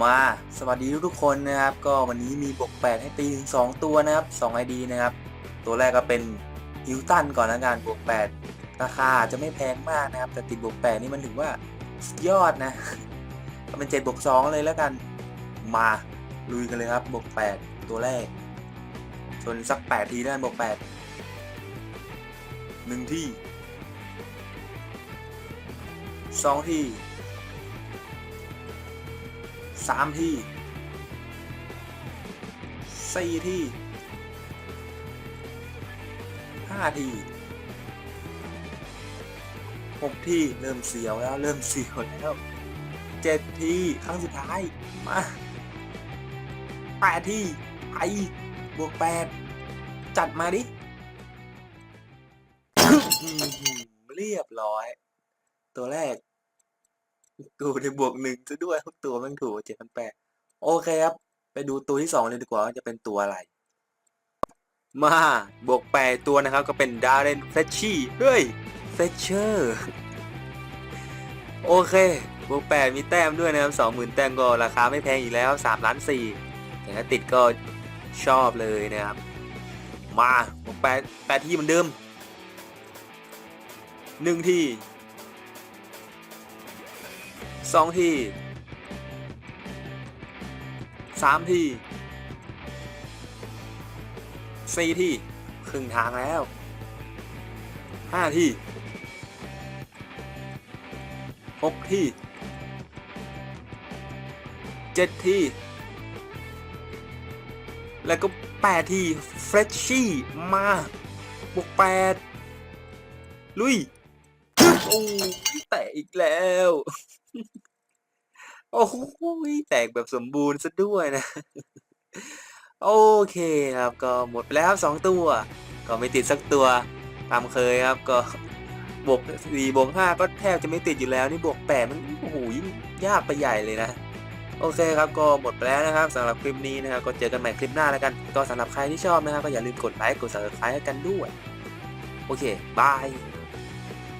มาสวัสดีทุกๆคนนะครับ ก็วันนี้มีบวก8ให้ตีถึง2ตัวนะครับ2 ID นะครับ ตัวแรกก็เป็นฮิวตันก่อนละกันบวก8ราคาจะไม่แพงมากนะครับ แต่ติดบวก8นี่มันถือว่าสุดยอดนะก็เป็น7บวก2เลยแล้วกัน มาลุยกันเลยครับบวก8ตัวแรกชนสัก 8 ทีได้บวก8หนึ่งที่สองที่ สามที่สี่ที่ห้าที่หกที่เริ่มเสียวแล้วเริ่มเสียวแล้วเจ็ดที่ครั้งสุดท้ายมาแปดที่ไปบวกแปดจัดมาดิอื้อหือเรียบร้อย ตัวแรก กูในบวกหนึ่งซะด้วยทุกตัวแมันถูกเจ็ดพันแปดโอเคครับ ไปดูตัวที่สองเลยดีกว่าว่าจะเป็นตัวอะไร มาบวกแปดตัวนะครับ ก็เป็นดาร์เรนเฟชชี่เฮ้ยเฟชเชอร์โอเคบวกแปดมีแต้มด้วยนะครับสองหมื่นแต้มก็ราคาไม่แพงอีกแล้วสามล้านสี่แต่ถ้าติดก็ชอบเลยนะครับ มาบวกแปดแปดที่เหมือนเดิมหนึ่งที่ สองที่สามที่สี่ที่ครึ่งทางแล้วห้าที่หกที่เจ็ดที่แล้วก็แปดที่เฟรชชี่มาบวกแปดลุย อ้ยแตกอีกแล้ว โอ้โหแตกแบบสมบูรณ์ซะด้วยนะ โอเคครับก็หมดไปแล้วครับสองตัว ก็ไม่ติดสักตัวตามเคยครับก็บวกสี่บวกห้าก็แทบจะไม่ติดอยู่แล้วนี่บวกแปดมันโอ้โหยิ่งยากไปใหญ่เลยนะโอเคครับก็หมดไปแล้วนะครับสำหรับคลิปนี้นะครับก็เจอกันใหม่คลิปหน้าแล้วกัน ก็สำหรับใครที่ชอบนะครับก็อย่าลืมกดไลค์กด subscribe กันด้วย โอเคบาย